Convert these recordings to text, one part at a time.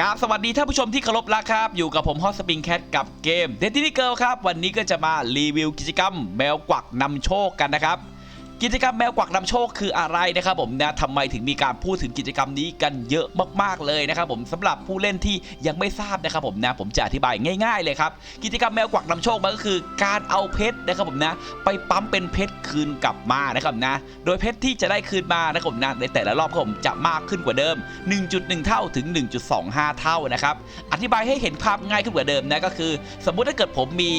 กราบสวัสดีท่านผู้ชมที่เคารพรักครับ อยู่กับผมฮอสปริงแคทกับเกม d e s t i n y Girl ครับ วันนี้ก็จะมารีวิวกิจกรรมแมวกวักนำโชคกันนะครับ กิจกรรมแมวกวักนำโชคคืออะไรนะครับผมนะทำไมถึงมีการพูดถึงกิจกรรมนี้กันเยอะมากๆเลยนะครับผมสำหรับผู้เล่นที่ยังไม่ทราบนะครับผมนะผมจะอธิบายง่ายๆเลยครับกิจกรรมแมวกวักนำโชคมันก็คือการเอาเพชรนะครับผมนะไปปั๊มเป็นเพชรคืนกลับมานะครับนะโดยเพชรที่จะได้คืนมานะครับผมนะในแต่ละรอบผมจะมากขึ้นกว่าเดิม 1.1 เท่าถึง 1.25 เท่านะครับอธิบายให้เห็นภาพง่ายขึ้นกว่าเดิมนะก็คือ สมมุติถ้าเกิดผมมี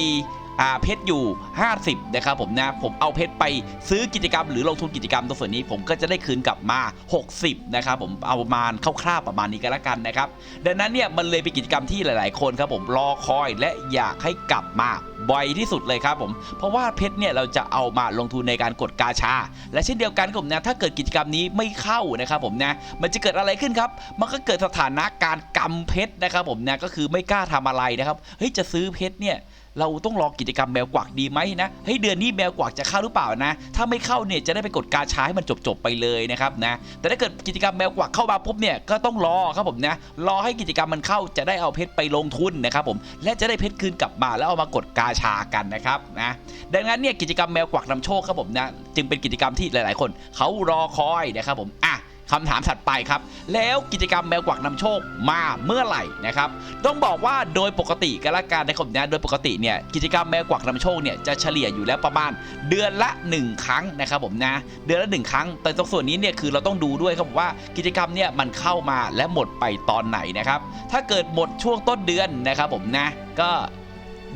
เพชรอยู่ 50 นะครับผมนะ ผมเอาเพชรไปซื้อกิจกรรม หรือลงทุนกิจกรรมตรงส่วนนี้ผมก็จะได้คืนกลับมา 60 นะครับผมเอาประมาณคร่าวๆประมาณนี้ก็แล้วกันนะครับ ดังนั้นเนี่ยมันเลยเป็นกิจกรรมที่หลาย ๆ คนครับผมรอคอยและอยากให้กลับมาบ่อยที่สุดเลยครับผม เพราะว่าเพชรเนี่ยเราจะเอามาลงทุนในการกดกาชา และเช่นเดียวกันผมนะถ้าเกิดกิจกรรมนี้ไม่เข้านะครับผมนะมันจะเกิดอะไรขึ้นครับ มันก็เกิดสถานะการกำเพชรนะครับผมนะก็คือไม่กล้าทำอะไรนะครับเฮ้ยจะซื้อเพชรเนี่ย เราต้องรอกิจกรรมแมวกวักดีไหมนะเฮ้ยเดือนนี้แมวกวักจะเข้าหรือเปล่านะ ถ้าไม่เข้าเนี่ยจะได้ไปกดกาชาให้มันจบๆไปเลยนะครับนะแต่ถ้าเกิดกิจกรรมแมวกวักเข้ามาปุ๊บเนี่ยก็ต้องรอครับผมนะรอให้กิจกรรมมันเข้าจะได้เอาเพชรไปลงทุนนะครับผมและจะได้เพชรคืนกลับมาแล้วเอามากดกาชากันนะครับนะดังนั้นเนี่ยกิจกรรมแมวกวักนำโชคครับผมนะจึงเป็นกิจกรรมที่หลาย ๆ คนเขารอคอยนะครับผมอะ คำถามถัดไปครับ แล้วกิจกรรมแมวกวักนำโชคมาเมื่อไหร่นะครับ ต้องบอกว่าโดยปกติกันละกันนะครับนะโดยปกติเนี่ยกิจกรรมแมวกวักนำโชคเนี่ยจะเฉลี่ยอยู่แล้วประมาณเดือนละ 1 ครั้งนะครับผมนะเดือนละ 1 ครั้ง แต่ตรงส่วนนี้เนี่ยคือเราต้องดูด้วยครับว่ากิจกรรมเนี่ยมันเข้ามาและหมดไปตอนไหนนะครับถ้าเกิดหมดช่วงต้นเดือนนะครับผมนะก็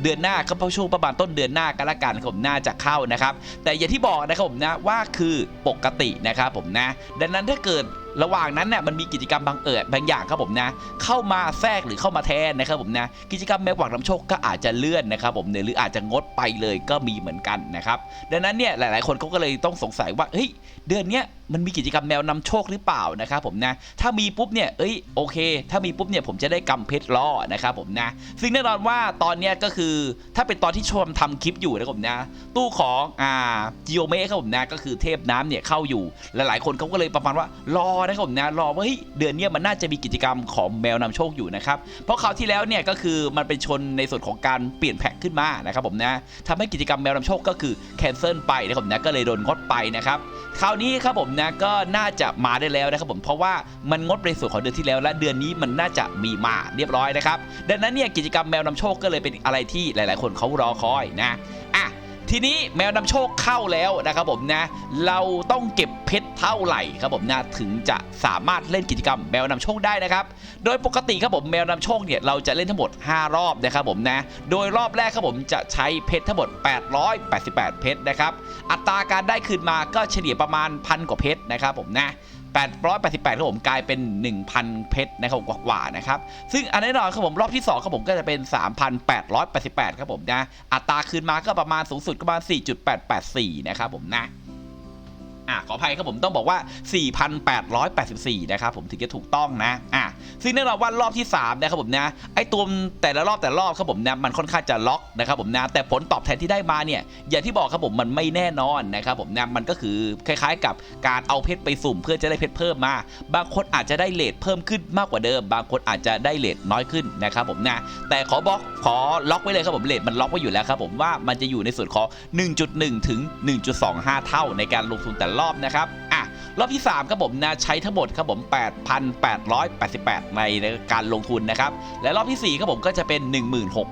เดือนหน้าก็พ่อช่วงประมาณต้นเดือนหน้ากันละกันครับผมน่าจะเข้านะครับ แต่อย่างที่บอกนะครับผมนะว่าคือปกตินะครับผมนะ ดังนั้นถ้าเกิด ระหว่างนั้นเนี่ยมันมีกิจกรรมบางเอิดบางอย่างครับผมนะ เข้ามาแทรกหรือเข้ามาแทนนะครับผมนะกิจกรรมแมวกวักน้ำโชคก็อาจจะเลื่อนนะครับผมเนี่ยหรืออาจจะงดไปเลยก็มีเหมือนกันนะครับดังนั้นเนี่ยหลาย ๆ คนเขาก็เลยต้องสงสัยว่าเฮ้ยเดือนเนี้ยมันมีกิจกรรมแมวนำโชคหรือเปล่านะครับผมนะถ้ามีปุ๊บเนี่ยเอ้ยโอเค ถ้ามีปุ๊บเนี่ยผมจะได้กำเพชรล่อนะครับผมนะซึ่งแน่นอนว่าตอนเนี้ยก็คือถ้าเป็นตอนที่ชมทำคลิปอยู่นะครับผมนะ ตู้ของอ่าจิโอเมะครับผมนะก็คือเทพน้ำเนี่ยเข้าอยู่หลาย ๆ คนเขาก็เลยประมาณว่ารอนะครับผมนะรอว่าเฮ้ยเดือนนี้มันน่าจะมีกิจกรรมของแมวนำโชคอยู่นะครับเพราะคราวที่แล้วเนี่ยก็คือมันเป็นชนในส่วนของการเปลี่ยนแพ็คขึ้นมานะครับผมนะทำให้กิจกรรมแมวนำโชคก็คือแคนเซิลไปนะครับผมนะก็เลยโดนงดไปนะครับคราวนี้ครับผมนะก็น่าจะมาได้แล้วนะครับผมเพราะว่ามันงดในส่วนของเดือนที่แล้ว และเดือนนี้มันน่าจะมีมาเรียบร้อยนะครับดังนั้นเนี่ยกิจกรรมแมวนำโชคก็เลยเป็นอะไรที่หลาย ๆ คนเขารอคอยนะอะ ทีนี้แมวนำโชคเข้าแล้วนะครับผมนะ เราต้องเก็บเพชรเท่าไหร่ครับผมนะถึงจะสามารถเล่นกิจกรรมแมวนำโชคได้นะครับ โดยปกติครับผมแมวนำโชคเนี่ยเราจะเล่นทั้งหมด 5 รอบนะครับผมนะ โดยรอบแรกครับผมจะใช้เพชรทั้งหมด 888 เพชรนะครับ อัตราการได้คืนมาก็เฉลี่ยประมาณพันกว่าเพชรนะครับผมนะ 888ครับผมกลายเป็น 1,000 เพชรนะครับกว่าๆนะครับซึ่งอันแน่นอนครับผมรอบที่2ครับผมก็จะเป็น 3,888 ครับผมนะอัตราคืนมาก็ประมาณสูงสุดประมาณ 4.884 นะครับผมนะ อะขออภัยครับผมต้องบอกว่า 4,884 นะครับผมถึงจะถูกต้องนะอะซึ่งแน่นอนว่ารอบที่ 3 นะครับผมนะไอตัวแต่ละรอบแต่ละรอบครับผมนะมันค่อนข้างจะล็อกนะครับผมนะแต่ผลตอบแทนที่ได้มาเนี่ยอย่างที่บอกครับผมมันไม่แน่นอนนะครับผมนะมันก็คือคล้าย ๆ กับการเอาเพชรไปสุ่ม เพื่อจะได้เพชรเพิ่มมา บางคนอาจจะได้เลทเพิ่มขึ้นมากกว่าเดิม บางคนอาจจะได้เลทน้อยขึ้นนะครับผมนะแต่ขอบอกขอล็อกไว้เลยครับผมเลทมันล็อกไว้อยู่แล้วครับผมว่ามันจะอยู่ในส่วนของ 1.1 ถึง 1.25 เท่าในการลงทุนแต่รอบนะครับอะรอบที่ 3 ครับผมนะใช้ทั้งหมดครับผม 8,888 ในการลงทุนนะครับ และรอบที่ 4 ครับผมก็จะเป็น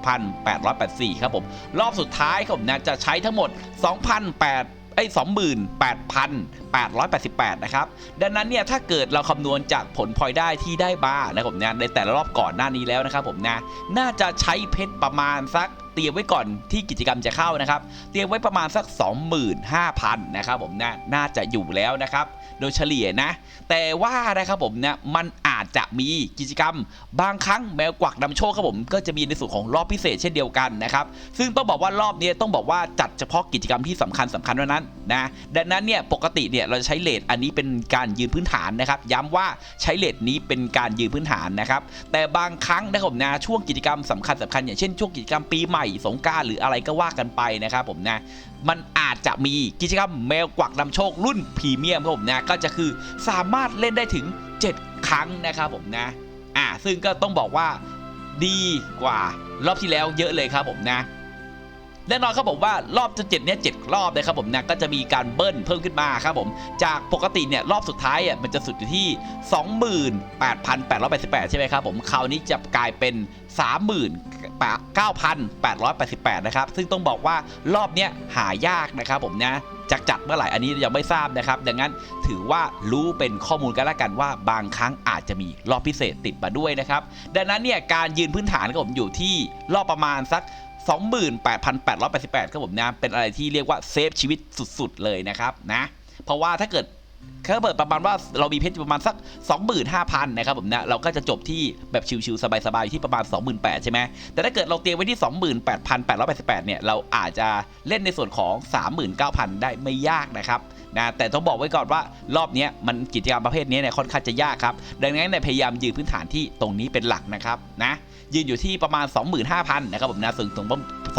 16,884 ครับผม รอบสุดท้ายครับผมนะจะใช้ทั้งหมด 2,800ไอ้28,888 นะครับ ดังนั้นเนี่ย ถ้าเกิดเราคำนวณจากผลพลอยได้ที่ได้มานะครับผมนะในแต่ละรอบก่อนหน้านี้แล้วนะครับผมนะ น่าจะใช้เพชรประมาณสัก เตรียมไว้ก่อนที่กิจกรรมจะเข้านะครับ เตรียมไว้ประมาณสัก 25,000นะครับผมนะน่าจะอยู่แล้วนะครับ โดยเฉลี่ยนะ แต่ว่านะครับผมนะมันอาจจะมีกิจกรรม บางครั้งแมวกวักนำโชคครับผมก็จะมีในส่วนของรอบพิเศษเช่นเดียวกันนะครับซึ่งต้องบอกว่ารอบนี้ต้องบอกว่าจัดเฉพาะกิจกรรมที่สำคัญสำคัญเท่านั้นนะดังนั้นเนี่ยปกติเนี่ยเราจะใช้เลทอันนี้เป็นการยืนพื้นฐานนะครับ ย้ำว่าใช้เลทนี้เป็นการยืนพื้นฐานนะครับแต่บางครั้งนะครับผมนะช่วงกิจกรรมสำคัญสำคัญอย่างเช่นช่วงกิจกรรมปีใหม่สงการหรืออะไรก็ว่ากันไปนะครับผมนะมันอาจจะมีกิจกรรมแมวกวักนำโชครุ่นพรีเมียมครับผมนะก็จะคือสามารถเล่นได้ถึง 7 ครั้งนะครับผมนะอ่าซึ่งก็ต้องบอกว่าดีกว่ารอบที่แล้วเยอะเลยครับผมนะ แน่นอนครับผมว่ารอบจะเจ็ดเนี่ยเจ็ดรอบนะครับผมนะก็จะมีการเบิ้ลเพิ่มขึ้นมาครับผมจากปกติเนี่ยรอบสุดท้ายอะมันจะสุดอยู่ที่ 28,888 ใช่ไหมครับผมคราวนี้จะกลายเป็น 39,888 นะครับ ซึ่งต้องบอกว่ารอบเนี้ยหายากนะครับผมนะจากจัดเมื่อไหร่อันนี้ยังไม่ทราบนะครับ ดังนั้นถือว่ารู้เป็นข้อมูลกันละกันว่าบางครั้งอาจจะมีรอบพิเศษติดมาด้วยนะครับ ดังนั้นเนี่ยการยืนพื้นฐานครับผมอยู่ที่รอบประมาณสัก 28,888ครับผมนะเป็นอะไรที่เรียกว่าเซฟชีวิตสุดๆเลยนะครับนะเพราะว่าถ้าเกิด ถ้าเปิดประมาณว่าเรามีเพชรประมาณสัก 25,000นะครับผมนะเราก็จะจบที่แบบชิวๆสบายๆอยู่ที่ประมาณ 28,000ใช่ไหมแต่ถ้าเกิดเราเตรียมไว้ที่ 28,888เนี่ยเราอาจจะเล่นในส่วนของ 39,000 ได้ไม่ยากนะครับนะแต่ต้องบอกไว้ก่อนว่ารอบเนี้ยมันกิจกรรมประเภทนี้เนี่ยค่อนข้างจะยากครับ ดังนั้นเนี่ยพยายามยืนพื้นฐานที่ตรงนี้เป็นหลักนะครับนะยืนอยู่ที่ประมาณ 25,000นะครับผมนะสูงถึง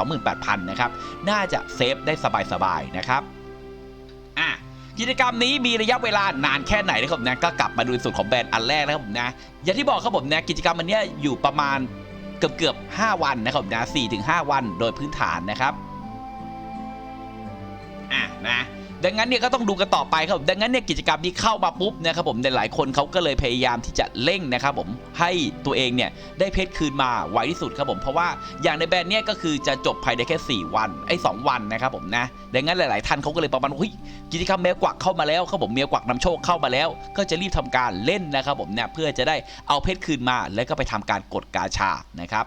28,000นะครับน่าจะเซฟได้สบายๆนะครับ กิจกรรมนี้มีระยะเวลานานแค่ไหนนะครับผมนะก็กลับมาดูสุดของแบรนด์อันแรกนะครับผมนะอย่างที่บอกครับผมนะกิจกรรมอันเนี้ยอยู่ประมาณเกือบเกือบๆ5วันนะครับผมนะ4-5 วันโดยพื้นฐานนะครับอะนะ ดังนั้นเนี่ยก็ต้องดูกันต่อไปครับผมดังนั้นเนี่ยกิจกรรมนี้เข้ามาปุ๊บนะครับผมในหลายคนเขาก็เลยพยายามที่จะเร่งนะครับผมให้ตัวเองเนี่ยได้เพชรคืนมาไวที่สุดครับผมเพราะว่าอย่างในแบรนด์เนี่ยก็คือจะจบภายในแค่ 4 วันไอ้สวันนะครับผมนะดังนั้นหลาย ๆ ท่านเขาก็เลยประมาณว่าเฮ้ยกิจกรรมแมวกวักเข้ามาแล้วครับผมแมวกวักนำโชคเข้ามาแล้ว ก็จะรีบทำการเล่นนะครับผมเนี่ยเพื่อจะได้เอาเพชรคืนมา แล้วก็ไปทำการกดกาชานะครับ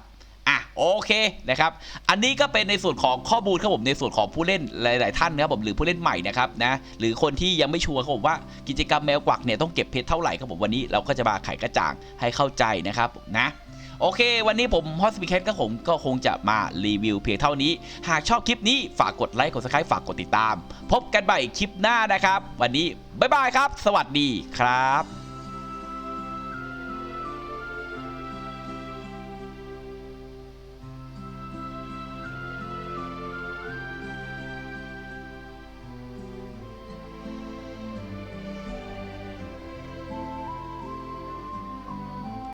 โอเคนะครับ อันนี้ก็เป็นในส่วนของข้อมูลครับผมในส่วนของผู้เล่นหลาย ๆ ท่านนะครับผมหรือผู้เล่นใหม่นะครับนะหรือคนที่ยังไม่ชัวร์ครับผมว่ากิจกรรมแมวกวักเนี่ยต้องเก็บเพชรเท่าไหร่ครับผมวันนี้เราก็จะมาไขกระจ่างให้เข้าใจนะครับนะโอเค วันนี้ผมฮอสปิเคทก็ผมก็คงจะมารีวิวเพียงเท่านี้ หากชอบคลิปนี้ฝากกดไลค์กดซับสไครต์ฝากกดติดตาม พบกันใหม่คลิปหน้านะครับ วันนี้บ๊ายบายครับ สวัสดีครับ